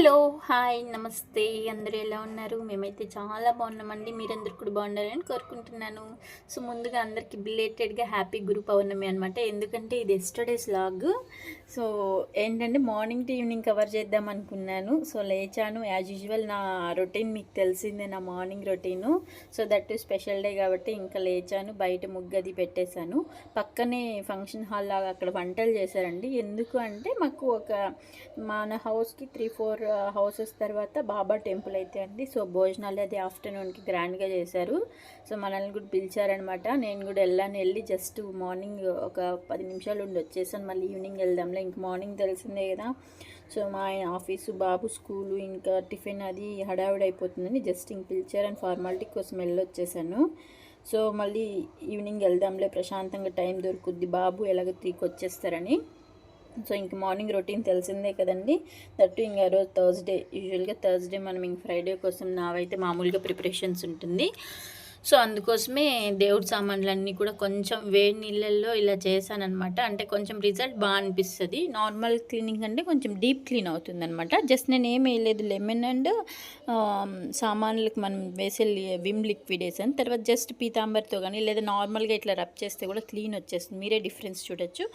Hello hi నమస్తే. అందరూ ఎలా ఉన్నారు? మేమైతే చాలా బాగున్నామండి. మీరందరూ కూడా బాగుండాలని కోరుకుంటున్నాను. సో ముందుగా అందరికీ బిలేటెడ్గా హ్యాపీ గురు పౌర్ణమి అనమాట ఎందుకంటే ఇది ఎస్టర్డేస్ లాగ్ సో ఏంటంటే మార్నింగ్ టు ఈవినింగ్ కవర్ చేద్దాం అనుకున్నాను. సో లేచాను. యాజ్ యూజువల్ నా రొటీన్ మీకు తెలిసిందే నా morning routine so that special day కాబట్టి ఇంకా లేచాను. బయట ముగ్గది పెట్టేశాను. పక్కనే ఫంక్షన్ హాల్ లాగా అక్కడ వంటలు చేశారండి. ఎందుకు అంటే మాకు ఒక మన హౌస్కి త్రీ ఫోర్ హౌసెస్ తర్వాత బాబా టెంపుల్ అయితే అండి. సో భోజనాలు అది ఆఫ్టర్నూన్కి గ్రాండ్గా చేశారు. సో మనల్ని కూడా పిలిచారనమాట నేను కూడా వెళ్ళాను. వెళ్ళి జస్ట్ మార్నింగ్ ఒక పది నిమిషాలు ఉండి వచ్చేసాను. మళ్ళీ ఈవినింగ్ వెళ్దాంలే. ఇంక మార్నింగ్ తెలిసిందే కదా. సో మా ఆయన ఆఫీసు బాబు స్కూలు ఇంకా టిఫిన్ అది హడావిడైపోతుందని అయిపోతుందని జస్ట్ ఇంక పిలిచారని ఫార్మాలిటీ కోసం వెళ్ళొచ్చేసాను. సో మళ్ళీ ఈవినింగ్ వెళ్దాంలే. ప్రశాంతంగా టైం దొరుకుద్ది. బాబు ఎలాగో త్రీకి వచ్చేస్తారని. సో ఇంక మార్నింగ్ రొటీన్ తెలిసిందే కదండి. దట్టు ఇంకా రోజు థర్స్డే యూజువల్గా థర్స్డే మనం ఇంక ఫ్రైడే కోసం నావైతే మామూలుగా ప్రిపరేషన్స్ ఉంటుంది. సో అందుకోసమే దేవుడి సామాన్లన్నీ కూడా కొంచెం వేడి నీళ్ళల్లో ఇలా చేశానమాట అంటే కొంచెం రిజల్ట్ బాగా అనిపిస్తుంది. నార్మల్ క్లీనింగ్ అంటే కొంచెం డీప్ క్లీన్ అవుతుంది అనమాట జస్ట్ నేను ఏం వేయలేదు. లెమన్ అండ్ సామాన్లకు మనం వేసే విమ్ లిక్విడ్ వేసాను తర్వాత జస్ట్ పీతాంబర్తో కానీ లేదా నార్మల్గా ఇట్లా రబ్ చేస్తే కూడా క్లీన్ వచ్చేస్తుంది. మీరే డిఫరెన్స్ చూడొచ్చు.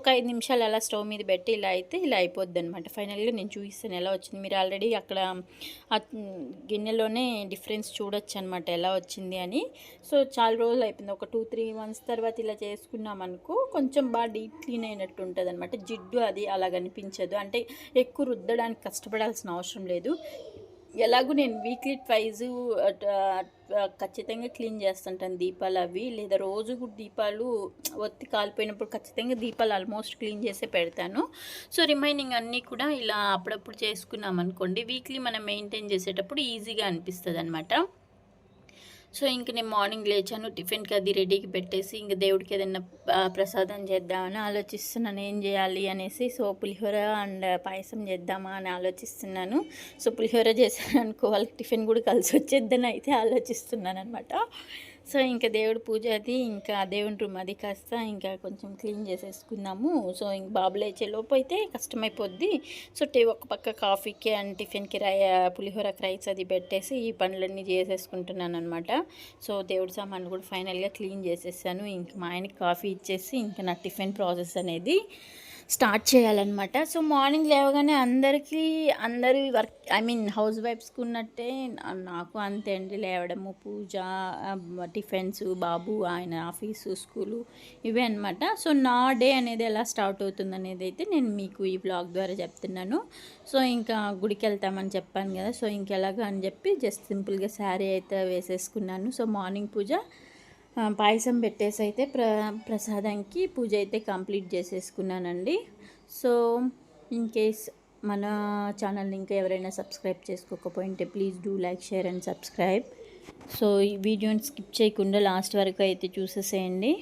ఒక ఐదు నిమిషాలు అలా స్టవ్ మీద పెట్టి ఇలా అయితే ఇలా అయిపోద్ది అనమాట ఫైనల్గా నేను చూపిస్తాను ఎలా వచ్చింది. మీరు ఆల్రెడీ అక్కడ గిన్నెలోనే డిఫరెన్స్ చూడొచ్చు అనమాట ఎలా వచ్చింది అని. సో చాలా రోజులు అయిపోయింది. ఒక టూ త్రీ మంత్స్ తర్వాత ఇలా చేసుకున్నాం అనుకో కొంచెం బాగా డీప్ క్లీన్ అయినట్టు ఉంటుంది అనమాట జిడ్డు అది అలా కనిపించదు అంటే ఎక్కువ రుద్దడానికి కష్టపడాల్సిన అవసరం లేదు. ఎలాగూ నేను వీక్లీ ట్వైజ్ ఖచ్చితంగా క్లీన్ చేస్తుంటాను దీపాలు అవి. లేదా రోజు దీపాలు ఒత్తి కాలిపోయినప్పుడు ఖచ్చితంగా దీపాలు ఆల్మోస్ట్ క్లీన్ చేసే పెడతాను. సో రిమైనింగ్ అన్నీ కూడా ఇలా అప్పుడప్పుడు చేసుకున్నాం అనుకోండి వీక్లీ మనం మెయింటైన్ చేసేటప్పుడు ఈజీగా అనిపిస్తుంది అనమాట సో ఇంక నేను మార్నింగ్ లేచాను టిఫిన్కి అది రెడీకి పెట్టేసి ఇంక దేవుడికి ఏదైనా ప్రసాదం చేద్దామని ఆలోచిస్తున్నాను. ఏం చేయాలి అనేసి సో పులిహోర అండ్ పాయసం చేద్దామా అని ఆలోచిస్తున్నాను. సో పులిహోర చేశాను అనుకో వాళ్ళకి టిఫిన్ కూడా కలిసి వచ్చేద్దని అయితే ఆలోచిస్తున్నాను అనమాట సో ఇంకా దేవుడి పూజ అది ఇంకా దేవుని రూమ్ అది కాస్త ఇంకా కొంచెం క్లీన్ చేసేసుకున్నాము సో ఇంక బాబులు అయితే లోపు అయితే కష్టమైపోద్ది. సో టీ ఒక పక్క కాఫీకి అండ్ టిఫిన్కి రై పులిహోర రైస్ అది పెట్టేసి ఈ పనులన్నీ చేసేసుకుంటున్నాను అనమాట సో దేవుడి సామాన్లు కూడా ఫైనల్గా క్లీన్ చేసేసాను. ఇంక మా ఆయనకి కాఫీ ఇచ్చేసి ఇంకా నా టిఫిన్ ప్రాసెస్ అనేది స్టార్ట్ చేయాలన్నమాట. సో మార్నింగ్ లేవగానే అందరికీ అందరి వర్క్ ఐ మీన్ హౌస్ వైఫ్స్కి ఉన్నట్టే నాకు అంతే అండి. లేవడము పూజ టిఫిన్స్ బాబు ఆయన ఆఫీసు స్కూలు ఇవే అనమాట సో నా డే అనేది ఎలా స్టార్ట్ అవుతుంది అనేది అయితే నేను మీకు ఈ బ్లాగ్ ద్వారా చెప్తున్నాను. సో ఇంకా గుడికి వెళ్తామని చెప్పాను కదా సో ఇంకెలాగా అని చెప్పి జస్ట్ సింపుల్గా శారీ అయితే వేసేసుకున్నాను. సో మార్నింగ్ పూజ పాయసం పెట్టేసి అయితే ప్ర ప్రసాదానికి పూజ అయితే కంప్లీట్ చేసేసుకున్నానండి. సో ఇన్ కేస్ మన ఛానల్ని ఇంకా ఎవరైనా subscribe చేసుకోకపోయింటే please do like share and subscribe. So ఈ వీడియోని స్కిప్ చేయకుండా లాస్ట్ వరకు అయితే చూసేసేయండి.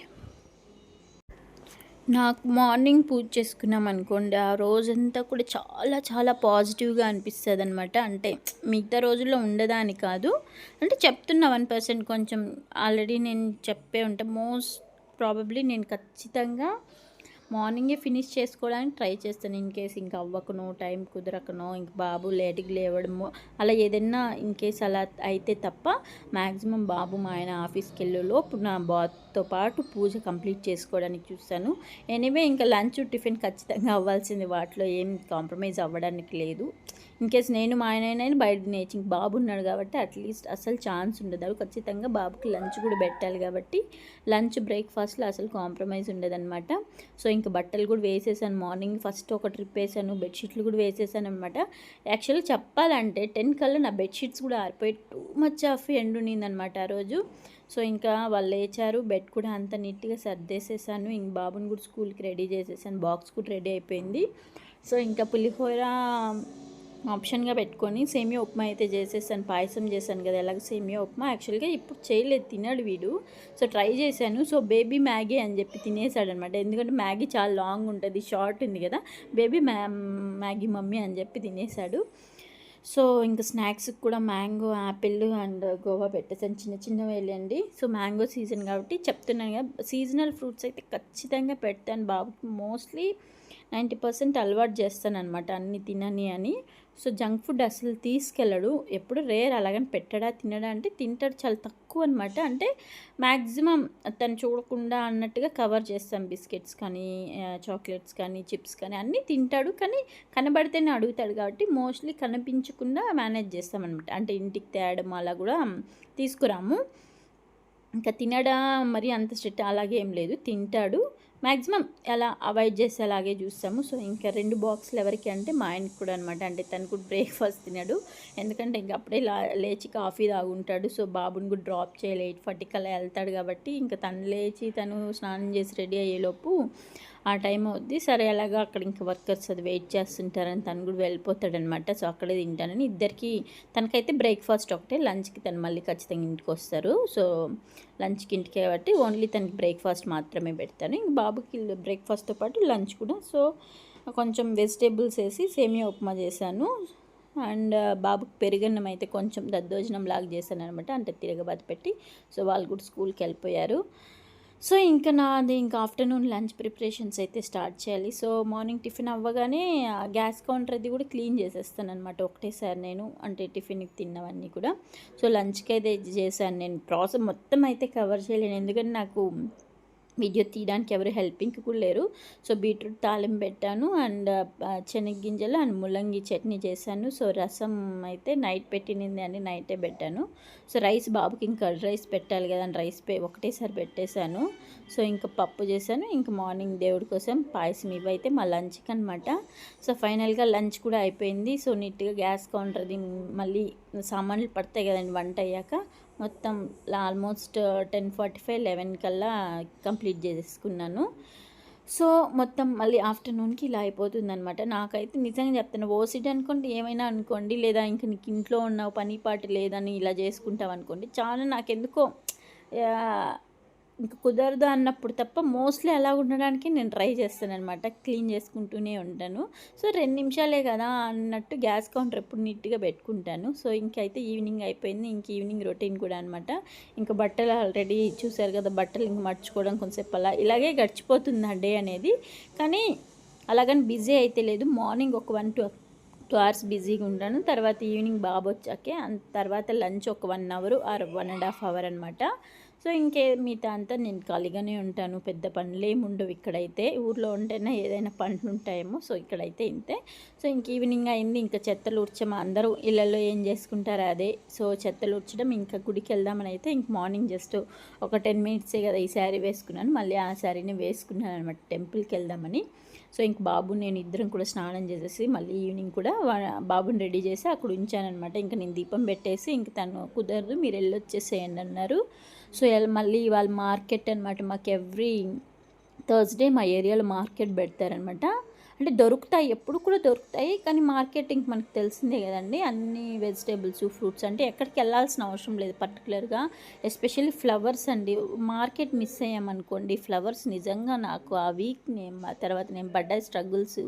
నాకు మార్నింగ్ పూజ చేసుకున్నాం అనుకోండి ఆ రోజంతా కూడా చాలా చాలా పాజిటివ్గా అనిపిస్తుంది అనమాట అంటే మిగతా రోజుల్లో ఉండదని కాదు. అంటే చెప్తున్నా వన్ పర్సెంట్ కొంచెం ఆల్రెడీ నేను చెప్పే ఉంటా మోస్ట్ ప్రాబబ్లీ నేను ఖచ్చితంగా మార్నింగే ఫినిష్ చేసుకోవడానికి ట్రై చేస్తాను. ఇన్ కేస్ ఇంకా అవ్వకనో టైం కుదరకనో ఇంక బాబు లేట్కి లేవడము అలా ఏదైనా ఇన్ కేస్ అలా అయితే తప్ప మ్యాక్సిమం బాబు మా ఆయన ఆఫీస్కి వెళ్ళేలోపు నా బాత్తో పాటు పూజ కంప్లీట్ చేసుకోవడానికి చూస్తాను. ఎనీవే ఇంకా లంచ్ టిఫిన్ ఖచ్చితంగా అవ్వాల్సింది వాటిలో ఏం కాంప్రమైజ్ అవ్వడానికి లేదు. ఇన్ కేస్ నేను మా ఆయన బయట నేర్చి ఇంక బాబు ఉన్నాడు కాబట్టి అట్లీస్ట్ అసలు ఛాన్స్ ఉండదు. అవి ఖచ్చితంగా బాబుకి లంచ్ కూడా పెట్టాలి కాబట్టి లంచ్ బ్రేక్ఫాస్ట్లో అసలు కాంప్రమైజ్ ఉండదన్నమాట. సో ఇంకా బట్టలు కూడా వేసేసాను. మార్నింగ్ ఫస్ట్ ఒక ట్రిప్ వేసాను. బెడ్షీట్లు కూడా వేసేసాను అనమాట యాక్చువల్గా చెప్పాలంటే టెన్ కల్లా నా బెడ్షీట్స్ కూడా ఆరిపోయి టూ మచ్ ఆఫ్ ఎండ్ ఉన్నిందనమాట ఆ రోజు. సో ఇంకా వాళ్ళు లేచారు. బెడ్ కూడా అంత నీట్గా సర్దేసేసాను. ఇంక బాబుని కూడా స్కూల్కి రెడీ చేసేసాను. బాక్స్ కూడా రెడీ అయిపోయింది. సో ఇంకా పులిహోర ఆప్షన్గా పెట్టుకొని సేమియా ఉప్మా అయితే చేసేసాను పాయసం చేశాను కదా ఎలాగ సేమియా ఉప్మా? యాక్చువల్గా ఇప్పుడు చేయలేదు తినాడు వీడు. సో ట్రై చేశాను. సో బేబీ మ్యాగీ అని చెప్పి తినేసాడు అనమాట ఎందుకంటే మ్యాగీ చాలా లాంగ్ ఉంటుంది షార్ట్ ఉంది కదా. బేబీ మ్యా మ్యాగీ మమ్మీ అని చెప్పి తినేసాడు. సో ఇంకా స్నాక్స్కి కూడా మ్యాంగో యాపిల్ అండ్ గోవా పెట్టేసాను చిన్న చిన్నవి వెళ్ళండి సో మ్యాంగో సీజన్ కాబట్టి చెప్తున్నాను కదా. సీజనల్ ఫ్రూట్స్ అయితే ఖచ్చితంగా పెడతాను బాబుకి మోస్ట్లీ నైంటీ పర్సెంట్ అలవాటు చేస్తాను అనమాట అన్ని తినని అని. సో జంక్ ఫుడ్ అసలు తీసుకెళ్ళడు. ఎప్పుడు రేర్ అలాగని పెట్టడా తినడా అంటే తింటాడు చాలా తక్కువ అనమాట అంటే మ్యాక్సిమం తను చూడకుండా అన్నట్టుగా కవర్ చేస్తాం బిస్కెట్స్ కానీ చాక్లెట్స్ కానీ చిప్స్ కానీ అన్నీ తింటాడు. కానీ కనబడితేనే అడుగుతాడు కాబట్టి మోస్ట్లీ కనిపించకుండా మేనేజ్ చేస్తాం అనమాట అంటే ఇంటికి తేయడం అలా కూడా తీసుకురాము. ఇంకా తినడా మరి అంత స్ట్రిక్ట్ అలాగే ఏం లేదు. తింటాడు. మ్యాక్సిమం అలా అవాయిడ్ చేసేలాగే అలాగే చూస్తాము. సో ఇంకా రెండు బాక్సులు ఎవరికి అంటే మా ఆయనకి కూడా అనమాట అంటే తను కూడా బ్రేక్ఫాస్ట్ తినడు. ఎందుకంటే ఇంకా అప్పుడే లేచి కాఫీ తాగుంటాడు. సో బాబుని కూడా డ్రాప్ చేయలే. ఎయిట్ ఫార్టీకి అలా వెళ్తాడు కాబట్టి ఇంకా తను లేచి తను స్నానం చేసి రెడీ అయ్యేలోపు ఆ టైం అవుద్ది. సరే అలాగా అక్కడ ఇంకా వర్కర్స్ అది వెయిట్ చేస్తుంటారని తను కూడా వెళ్ళిపోతాడనమాట. సో అక్కడే తింటానని ఇద్దరికి తనకైతే బ్రేక్ఫాస్ట్ ఒకటే లంచ్కి తను మళ్ళీ ఖచ్చితంగా ఇంటికి వస్తారు. సో లంచ్కి ఇంటికి కాబట్టి ఓన్లీ తనకి బ్రేక్ఫాస్ట్ మాత్రమే పెడతాను. ఇంక బాబుకి బ్రేక్ఫాస్ట్తో పాటు లంచ్ కూడా. సో కొంచెం వెజిటేబుల్స్ వేసి సేమియా ఉప్మా చేశాను. అండ్ బాబుకి పెరుగన్నం అయితే కొంచెం దద్దోజనం లాగా చేశాను అనమాట అంటే తిరగబాత పెట్టి. సో వాళ్ళు కూడా స్కూల్కి వెళ్ళిపోయారు. సో ఇంకా నాది ఇంకా ఆఫ్టర్నూన్ లంచ్ ప్రిపరేషన్స్ అయితే స్టార్ట్ చేయాలి. సో మార్నింగ్ టిఫిన్ అవ్వగానే గ్యాస్ కౌంటర్ అది కూడా క్లీన్ చేసేస్తాను అనమాట ఒకటేసారి నేను. అంటే టిఫిన్కి తిన్నవన్నీ కూడా. సో లంచ్కి అయితే చేశాను నేను. ప్రాసెస్ మొత్తం అయితే కవర్ చేయలేను. ఎందుకంటే నాకు వీడియో తీయడానికి ఎవరు హెల్పింగ్ కూడా లేరు. సో బీట్రూట్ తాలింపు పెట్టాను అండ్ శనగగింజలు అండ్ ముల్లంగి చట్నీ చేశాను. సో రసం అయితే నైట్ పెట్టినింది అని నైటే పెట్టాను. సో రైస్ బాబుకి ఇంకా రైస్ పెట్టాలి కదా అని రైస్ పే ఒకటేసారి పెట్టేశాను. సో ఇంకా పప్పు చేశాను. ఇంకా మార్నింగ్ దేవుడి కోసం పాయసం ఇవైతే మా లంచ్కి అనమాట సో ఫైనల్గా లంచ్ కూడా అయిపోయింది. సో నీట్గా గ్యాస్ కౌంటర్ది మళ్ళీ సామాన్లు పడతాయి కదండి వంట అయ్యాక. మొత్తం almost ten forty five eleven కల్లా కంప్లీట్ చేసుకున్నాను సో మొత్తం మళ్ళీ ఆఫ్టర్నూన్కి ఇలా అయిపోతుంది అనమాట నాకైతే నిజంగా చెప్తాను ఓసిడ్ అనుకోండి ఏమైనా అనుకోండి లేదా ఇంక నీకు ఇంట్లో ఉన్న పని పాటు లేదని ఇలా చేసుకుంటాం అనుకోండి చాలా నాకెందుకో ఇంకా కుదరదు అన్నప్పుడు తప్ప మోస్ట్లీ అలా ఉండడానికి నేను ట్రై చేస్తాను అనమాట క్లీన్ చేసుకుంటూనే ఉంటాను. సో రెండు నిమిషాలే కదా అన్నట్టు గ్యాస్ కౌంటర్ ఎప్పుడు నీట్గా పెట్టుకుంటాను. సో ఇంకైతే ఈవినింగ్ అయిపోయింది. ఇంక ఈవినింగ్ రొటీన్ కూడా అనమాట ఇంకా బట్టలు ఆల్రెడీ చూసారు కదా బట్టలు ఇంక మర్చుకోవడం కొంచెంసేపు అలా ఇలాగే గడిచిపోతుంది ఆ డే అనేది. కానీ అలాగని బిజీ అయితే లేదు. మార్నింగ్ ఒక వన్ టూ టూ అవర్స్ బిజీగా ఉంటాను. తర్వాత ఈవినింగ్ బాబు వచ్చాకే తర్వాత లంచ్ ఒక one hour or one and half hour అనమాట సో ఇంకే మిగతా అంతా నేను ఖాళీగానే ఉంటాను. పెద్ద పనులు ఏమి ఉండవు ఇక్కడైతే. ఊర్లో ఉంటేనే ఏదైనా పనులు ఉంటాయేమో సో ఇక్కడైతే ఇంతే. సో ఇంక ఈవినింగ్ అయింది. ఇంకా చెత్తలు ఉడ్చమా అందరూ ఇళ్ళల్లో ఏం చేసుకుంటారో అదే. సో చెత్తలు ఉడ్చడం ఇంకా గుడికి వెళ్దామని అయితే ఇంక మార్నింగ్ జస్ట్ ఒక టెన్ మినిట్సే కదా ఈ శారీ వేసుకున్నాను. మళ్ళీ ఆ శారీని వేసుకున్నాను అనమాట టెంపుల్కి వెళ్దామని సో ఇంక బాబు నేను ఇద్దరం కూడా స్నానం చేసేసి మళ్ళీ ఈవినింగ్ కూడా బాబుని రెడీ చేసి అక్కడ ఉంచానమాట ఇంకా నేను దీపం పెట్టేసి ఇంక తను కుదరదు. మీరు వెళ్ళొచ్చేసేయండి అన్నారు. సో మళ్ళీ వాళ్ళ మార్కెట్ అనమాట మాకు ఎవ్రీ థర్స్డే మా ఏరియాలో మార్కెట్ పెడతారనమాట అంటే దొరుకుతాయి ఎప్పుడు కూడా దొరుకుతాయి కానీ మార్కెటింగ్ మనకు తెలిసిందే కదండి. అన్ని వెజిటేబుల్స్ ఫ్రూట్స్ అంటే ఎక్కడికి వెళ్ళాల్సిన అవసరం లేదు పర్టికులర్గా. ఎస్పెషల్లీ ఫ్లవర్స్ అండి. మార్కెట్ మిస్ అయ్యామనుకోండి ఫ్లవర్స్ నిజంగా నాకు ఆ వీక్ నేను తర్వాత నేను పడ్డ స్ట్రగుల్స్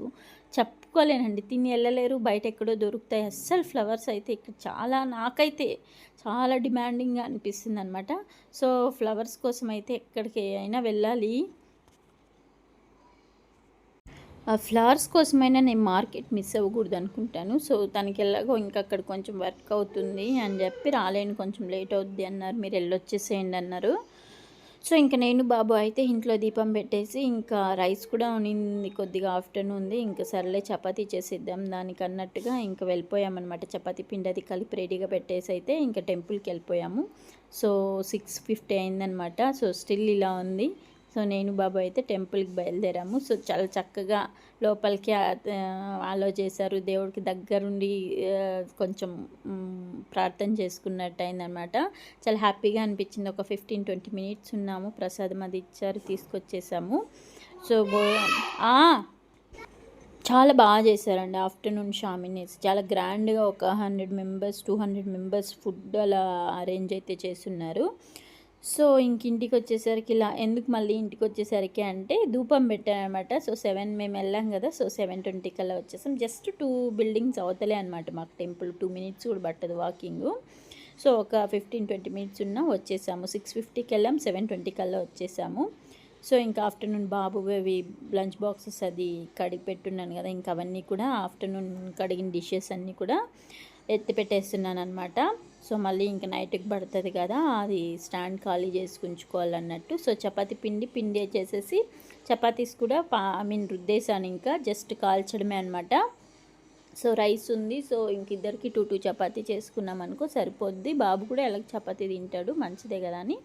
చెప్పుకోలేనండి. తిని వెళ్ళలేరు బయట ఎక్కడో దొరుకుతాయి. అస్సలు ఫ్లవర్స్ అయితే ఇక్కడ చాలా నాకైతే చాలా డిమాండింగ్గా అనిపిస్తుంది అనమాట సో ఫ్లవర్స్ కోసం అయితే ఎక్కడికి అయినా వెళ్ళాలి. ఆ ఫ్లవర్స్ కోసమైనా నేను మార్కెట్ మిస్ అవ్వకూడదు అనుకుంటాను సో తనకి ఎలాగో ఇంకా అక్కడ కొంచెం వర్క్ అవుతుంది అని చెప్పి రాలేను. కొంచెం లేట్ అవుద్ది అన్నారు. మీరు వెళ్ళొచ్చేసేయండి అన్నారు. సో ఇంకా నేను బాబు అయితే ఇంట్లో దీపం పెట్టేసి ఇంకా రైస్ కూడా ఉనింది కొద్దిగా ఆఫ్టర్నూన్ ఉంది. ఇంకా సర్లే చపాతీ చేసేద్దాం దానికి అన్నట్టుగా ఇంకా వెళ్ళిపోయామన్నమాట. చపాతీ పిండి అది కలిపి రెడీగా పెట్టేసి అయితే ఇంకా టెంపుల్కి వెళ్ళిపోయాము. సో సిక్స్ ఫిఫ్టీ అయిందనమాట సో స్టిల్ ఇలా ఉంది. సో నేను బాబు అయితే టెంపుల్కి బయలుదేరాము. సో చాలా చక్కగా లోపలికి ఆలో చేశారు దేవుడికి దగ్గరుండి కొంచెం ప్రార్థన చేసుకున్నట్టు అయిందనమాట చాలా హ్యాపీగా అనిపించింది. ఒక ఫిఫ్టీన్ ట్వంటీ మినిట్స్ ఉన్నాము. ప్రసాదం అది ఇచ్చారు తీసుకొచ్చేసాము. సో బో చాలా బాగా చేశారండి. ఆఫ్టర్నూన్ షామినీస్. చాలా గ్రాండ్గా ఒక hundred members two hundred members food అలా అరేంజ్ అయితే చేస్తున్నారు. సో ఇంక ఇంటికి వచ్చేసరికి ఇలా ఎందుకు మళ్ళీ ఇంటికి వచ్చేసరికి అంటే ధూపం పెట్టానమాట సో సెవెన్ మేము వెళ్ళాం కదా సో సెవెన్ ట్వంటీ కల్లా వచ్చేసాం. జస్ట్ టూ బిల్డింగ్స్ అవతలే అనమాట మాకు టెంపుల్. టూ మినిట్స్ కూడా పట్టదు వాకింగ్. సో ఒక ఫిఫ్టీన్ ట్వంటీ మినిట్స్ ఉన్నా వచ్చేసాము. సిక్స్ ఫిఫ్టీకి వెళ్ళాం సెవెన్ ట్వంటీ కల్లా వచ్చేసాము. సో ఇంకా ఆఫ్టర్నూన్ బాబు అవి లంచ్ బాక్సెస్ అది కడిగి పెట్టున్నాను కదా ఇంకా అవన్నీ కూడా ఆఫ్టర్నూన్ కడిగిన డిషెస్ అన్నీ కూడా ఎత్తి పెట్టేస్తున్నాను అనమాట సో మళ్ళీ ఇంకా నైట్కి పడుతుంది కదా అది స్టాండ్ ఖాళీ చేసి ఉంచుకోవాలన్నట్టు సో చపాతీ పిండి పిండి చేసేసి చపాతీస్ కూడా పా ఐ మీన్ రుద్దేశాను ఇంకా జస్ట్ కాల్చడమే అనమాట సో రైస్ ఉంది సో ఇంక ఇద్దరికి టూ టూ చపాతీ చేసుకున్నాం అనుకో సరిపోద్ది. బాబు కూడా ఎలాగ చపాతీ తింటాడు మంచిదే కదా అని.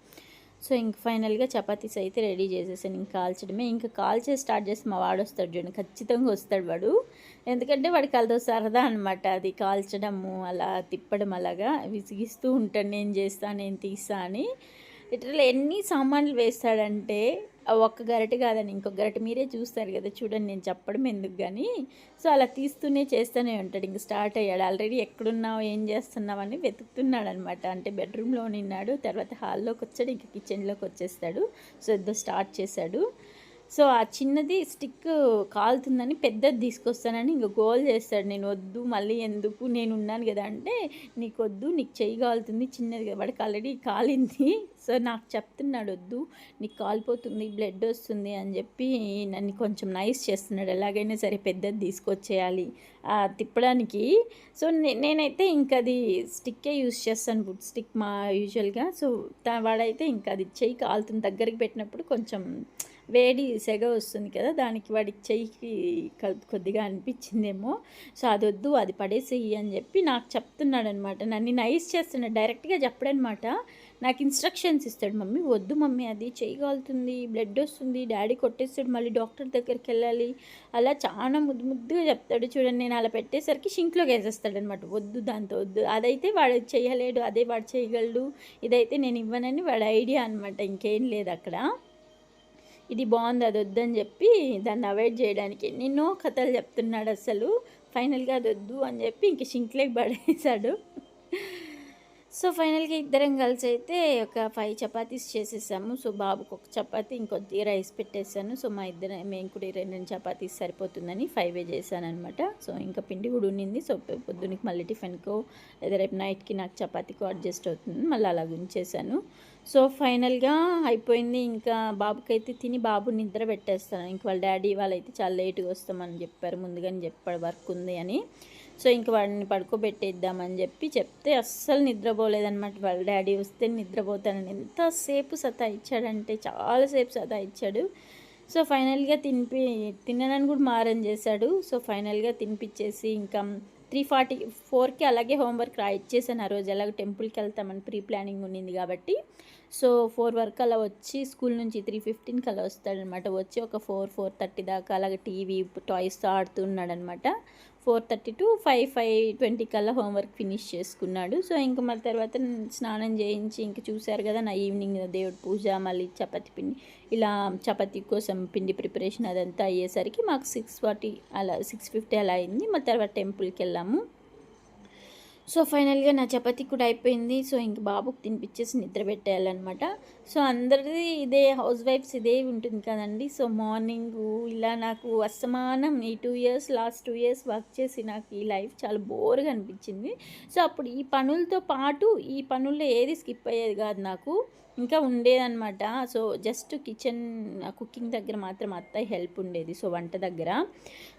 సో ఇంక ఫైనల్గా చపాతీస్ అయితే రెడీ చేసేసాను. ఇంక కాల్చడమే. ఇంకా కాల్చే స్టార్ట్ చేసి మా వాడు వస్తాడు చూడండి ఖచ్చితంగా వస్తాడు వాడు. ఎందుకంటే వాడికి అదో సరదా అనమాట అది కాల్చడము అలా తిప్పడం అలాగా. విసిగిస్తూ ఉంటాడు నేను చేస్తా నేను తీస్తా అని. ఇట్లా ఎన్ని సామాన్లు వేస్తాడంటే ఒక్క గరటి కాదని ఇంకొక గరటి మీరే చూస్తారు కదా చూడండి నేను చెప్పడం ఎందుకు కానీ సో అలా తీస్తూనే చేస్తూనే ఉంటాడు. ఇంక స్టార్ట్ అయ్యాడు. ఆల్రెడీ ఎక్కడున్నావు ఏం చేస్తున్నావు అని వెతుకుతున్నాడు అనమాట అంటే బెడ్రూమ్లో ఉన్నాడు తర్వాత హాల్లోకి వచ్చాడు ఇంక కిచెన్లోకి వచ్చేస్తాడు సో ఇద్దరు స్టార్ట్ చేశాడు. సో ఆ చిన్నది స్టిక్ కాలుతుందని పెద్దది తీసుకొస్తానని ఇంక గోల్ చేస్తాడు. నేను వద్దు మళ్ళీ ఎందుకు? నేను ఉన్నాను కదా అంటే నీకు వద్దు నీకు చెయ్యి కాలుతుంది చిన్నది కదా వాడికి ఆల్రెడీ కాలింది. సో నాకు చెప్తున్నాడు వద్దు నీకు కాలిపోతుంది బ్లడ్ వస్తుంది అని చెప్పి నన్ను కొంచెం నైస్ చేస్తున్నాడు. ఎలాగైనా సరే పెద్దది తీసుకొచ్చేయాలి తిప్పడానికి. సో నేనైతే ఇంకా అది స్టిక్కే యూస్ చేస్తాను ఫుడ్ స్టిక్ మా యూజువల్గా సో వాడైతే ఇంకా అది చెయ్యి కాలుతుంది దగ్గరికి పెట్టినప్పుడు కొంచెం వేడి సెగ వస్తుంది కదా దానికి వాడికి చెయ్యికి కొద్దిగా అనిపించిందేమో. సో అది వద్దు అది పడేసేయి అని చెప్పి నాకు చెప్తున్నాడు అనమాట నన్ను నైస్ చేస్తున్నాడు డైరెక్ట్గా చెప్పడనమాట. నాకు ఇన్స్ట్రక్షన్స్ ఇస్తాడు మమ్మీ వద్దు మమ్మీ అది చేయగలుగుతుంది బ్లడ్ వస్తుంది డాడీ కొట్టేస్తాడు మళ్ళీ డాక్టర్ దగ్గరికి వెళ్ళాలి అలా చాలా ముద్దు ముద్దుగా చెప్తాడు. చూడండి నేను అలా పెట్టేసరికి షింక్లోకి వేసేస్తాడనమాట వద్దు దాంతో వద్దు. అదైతే వాడు చేయలేడు అదే వాడు చేయగలడు. ఇదైతే నేను ఇవ్వనని వాడు ఐడియా అనమాట. ఇంకేం లేదు అక్కడ. ఇది బాగుంది అది వద్దని చెప్పి దాన్ని అవాయిడ్ చేయడానికి. ఎన్నెన్నో కథలు చెప్తున్నాడు అసలు. ఫైనల్గా అది వద్దు అని చెప్పి ఇంక షింక్లేకి పడేశాడు సో ఫైనల్గా ఇద్దరం కలిసి అయితే ఒక ఫైవ్ చపాతీస్ చేసేసాము. సో బాబుకి ఒక చపాతీ ఇంకొద్ది రైస్ పెట్టేశాను. సో మా ఇద్దరం మేము కూడా రెండు రెండు చపాతీస్ సరిపోతుందని ఫైవే చేశానమాట సో ఇంకా పిండి కూడా ఉండింది సో పొద్దున్నకి మళ్ళీ టిఫిన్కో లేదా రేపు నైట్కి నాకు చపాతీకో అడ్జస్ట్ అవుతుంది. మళ్ళీ అలా ఉంచేసాను సో ఫైనల్గా అయిపోయింది. ఇంకా బాబుకైతే తిని బాబు నిద్ర పెట్టేస్తాను. ఇంక వాళ్ళ డాడీ వాళ్ళైతే చాలా లేట్గా వస్తామని చెప్పారు. ముందుగానే చెప్పాడు వర్క్ ఉంది అని. సో ఇంక వాడిని పడుకోబెట్టేద్దామని చెప్పి చెప్తే అస్సలు నిద్రపోలేదనమాట వాళ్ళ డాడీ వస్తే నిద్రపోతానని. ఎంతసేపు సతా ఇచ్చాడంటే చాలాసేపు సతా ఇచ్చాడు. సో ఫైనల్గా తినిపి తినడానికి కూడా మారం చేశాడు. సో ఫైనల్గా తినిపించేసి ఇంకా త్రీ ఫార్టీ ఫోర్కి అలాగే హోంవర్క్ రాయిచ్చేసాను. ఆ రోజు అలాగే టెంపుల్కి వెళ్తామని ప్రీ ప్లానింగ్ ఉండింది కాబట్టి. సో ఫోర్ వరకు అలా వచ్చి స్కూల్ నుంచి త్రీ ఫిఫ్టీన్కి అలా వస్తాడనమాట వచ్చి ఒక ఫోర్ ఫోర్ థర్టీ దాకా అలాగే TV toys ఆడుతున్నాడనమాట four thirty to five five twenty కల్లా హోంవర్క్ ఫినిష్ చేసుకున్నాడు. సో ఇంకా మళ్ళీ తర్వాత స్నానం చేయించి ఇంక చూశారు కదా నా ఈవినింగ్ దేవుడు పూజ మళ్ళీ చపాతి పిండి ఇలా చపాతీ కోసం పిండి ప్రిపరేషన్ అదంతా అయ్యేసరికి మాకు సిక్స్ ఫార్టీ అలా సిక్స్ ఫిఫ్టీ అలా అయింది. మళ్ళీ తర్వాత టెంపుల్కి వెళ్ళాము. సో ఫైనల్గా నా చపాతీ కూడా అయిపోయింది. సో ఇంక బాబుకి తినిపించేసి నిద్ర పెట్టేయాలన్నమాట. సో అందరిది ఇదే హౌస్ వైఫ్స్ ఇదే ఉంటుంది కదండి. సో మార్నింగ్ ఇలా నాకు అసమానం ఈ two years last two years work చేసి నాకు ఈ లైఫ్ చాలా బోర్గా అనిపించింది. సో అప్పుడు ఈ పనులతో పాటు ఈ పనుల్లో ఏది స్కిప్ అయ్యేది కాదు నాకు. ఇంకా ఉండేదన్నమాట. సో జస్ట్ కిచెన్ కుకింగ్ దగ్గర మాత్రం అత్తాయి హెల్ప్ ఉండేది. సో వంట దగ్గర.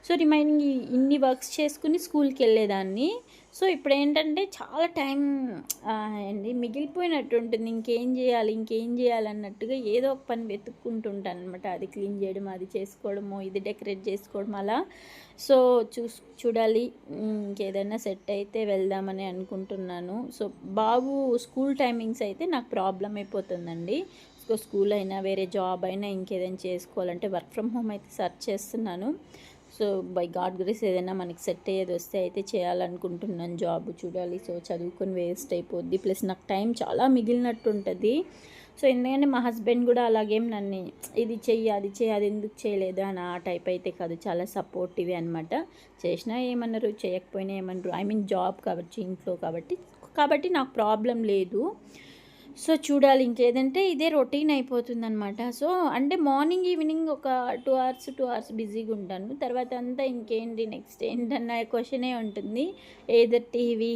సో రిమైనింగ్ ఇన్ని వర్క్స్ చేసుకుని స్కూల్కి వెళ్ళేదాన్ని. సో ఇప్పుడు ఏంటంటే చాలా టైం అండి మిగిలిపోయినట్టు ఉంటుంది ఇంకేం చేయాలి ఇంకేం చేయాలన్నట్టుగా ఏదో ఒక పని వెతుక్కుంటుంటాను అనమాట అది క్లీన్ చేయడం అది చేసుకోవడము ఇది డెకరేట్ చేసుకోవడం అలా. సో చూ చూడాలి ఇంకేదైనా సెట్ అయితే వెళ్దామని అనుకుంటున్నాను. సో బాబు స్కూల్ టైమింగ్స్ అయితే నాకు ప్రాబ్లం అయిపోతుందండి. సో స్కూల్ అయినా వేరే జాబ్ అయినా ఇంకేదైనా చేసుకోవాలంటే వర్క్ ఫ్రమ్ హోమ్ అయితే సెర్చ్ చేస్తున్నాను. సో బై గాడ్ గ్రేస్ ఏదైనా మనకి సెట్ అయ్యేది వస్తే అయితే చేయాలనుకుంటున్నాను జాబ్ చూడాలి. సో చదువుకొని వేస్ట్ అయిపోద్ది. ప్లస్ నాకు టైం చాలా మిగిలినట్టు ఉంటుంది సో ఎందుకంటే మా హస్బెండ్ కూడా అలాగేం నన్ను ఇది చెయ్యి అది చెయ్యి అది ఎందుకు చేయలేదు అని ఆ టైప్ అయితే కాదు. చాలా సపోర్టివ్ అనమాట చేసినా ఏమన్నారు చేయకపోయినా ఏమన్నారు. ఐ మీన్ జాబ్ కాబట్టి ఇంట్లో కాబట్టి. కాబట్టి నాకు ప్రాబ్లం లేదు. సో చూడాలి ఇంకేదంటే ఇదే రొటీన్ అయిపోతుంది అనమాట సో అంటే మార్నింగ్ ఈవినింగ్ ఒక టూ అవర్స్ టూ అవర్స్ బిజీగా ఉంటాను. తర్వాత అంతా ఇంకేంటి నెక్స్ట్ ఏంటన్న క్వశ్చనే ఉంటుంది. ఏదో టీవీ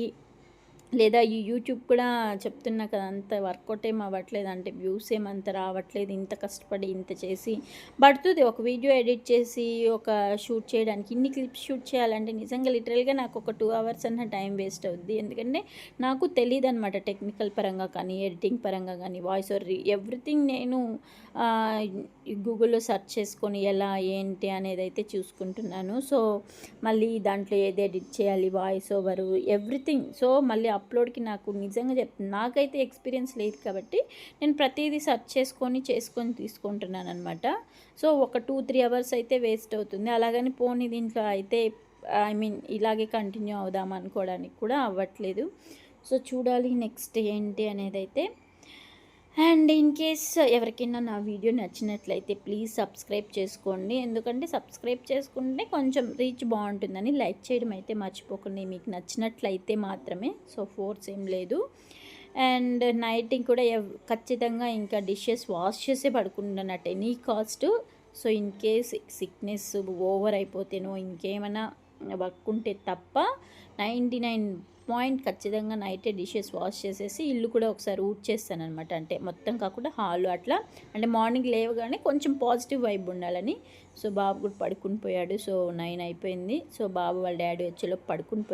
లేదా ఈ యూట్యూబ్ కూడా చెప్తున్నా కదా అంత వర్కౌట్ ఏం అవ్వట్లేదు అంటే వ్యూస్ ఏమంత రావట్లేదు ఇంత కష్టపడి ఇంత చేసి పడుతుంది. ఒక వీడియో ఎడిట్ చేసి ఒక షూట్ చేయడానికి ఇన్ని క్లిప్స్ షూట్ చేయాలంటే నిజంగా లిటరల్గా నాకు ఒక టూ అవర్స్ అన్న టైం వేస్ట్ అవుద్ది. ఎందుకంటే నాకు తెలియదు అనమాట టెక్నికల్ పరంగా కానీ ఎడిటింగ్ పరంగా కానీ వాయిస్ ఓవర్ ఎవ్రీథింగ్ నేను గూగుల్లో సెర్చ్ చేసుకొని ఎలా ఏంటి అనేది అయితే చూసుకుంటున్నాను. సో మళ్ళీ దాంట్లో ఏది ఎడిట్ చేయాలి వాయిస్ ఓవర్ ఎవ్రీథింగ్. సో మళ్ళీ అప్లోడ్కి నాకు నిజంగా చెప్ నాకైతే ఎక్స్పీరియన్స్ లేదు కాబట్టి నేను ప్రతిదీ సెర్చ్ చేసుకొని చేసుకొని తీసుకుంటున్నాను అనమాట సో ఒక టూ త్రీ అవర్స్ అయితే వేస్ట్ అవుతుంది. అలాగని పోనీ దీంట్లో అయితే ఐ మీన్ ఇలాగే కంటిన్యూ అవుదాం అనుకోవడానికి కూడా అవ్వట్లేదు. సో చూడాలి నెక్స్ట్ ఏంటి అనేది అయితే. అండ్ ఇన్ కేస్ ఎవరికైనా నా వీడియో నచ్చినట్లయితే ప్లీజ్ సబ్స్క్రైబ్ చేసుకోండి. ఎందుకంటే సబ్స్క్రైబ్ చేసుకుంటే కొంచెం రీచ్ బాగుంటుందని లైక్ చేయడం అయితే మర్చిపోకండి. మీకు నచ్చినట్లయితే మాత్రమే. సో ఫోర్స్ ఏం లేదు. అండ్ నైటింగ్ కూడా ఖచ్చితంగా ఇంకా డిషెస్ వాష్ చేసే పడుకుంటున్నట్టు. Any cost. So in case sickness over అయిపోతేనో ఇంకేమైనా వర్క్ ఉంటే తప్ప నైంటీ నైన్ పాయింట్ ఖచ్చితంగా నైటే డిషెస్ వాష్ చేసేసి ఇల్లు కూడా ఒకసారి ఊడ్ అనమాట అంటే మొత్తం కాకుండా హాల్ అట్లా. అంటే మార్నింగ్ లేవగానే కొంచెం పాజిటివ్ వైబ్ ఉండాలని. సో బాబు కూడా పడుకుని పోయాడు. సో నైన్ అయిపోయింది. సో బాబు వాళ్ళ డాడీ వచ్చేలోపు పడుకుని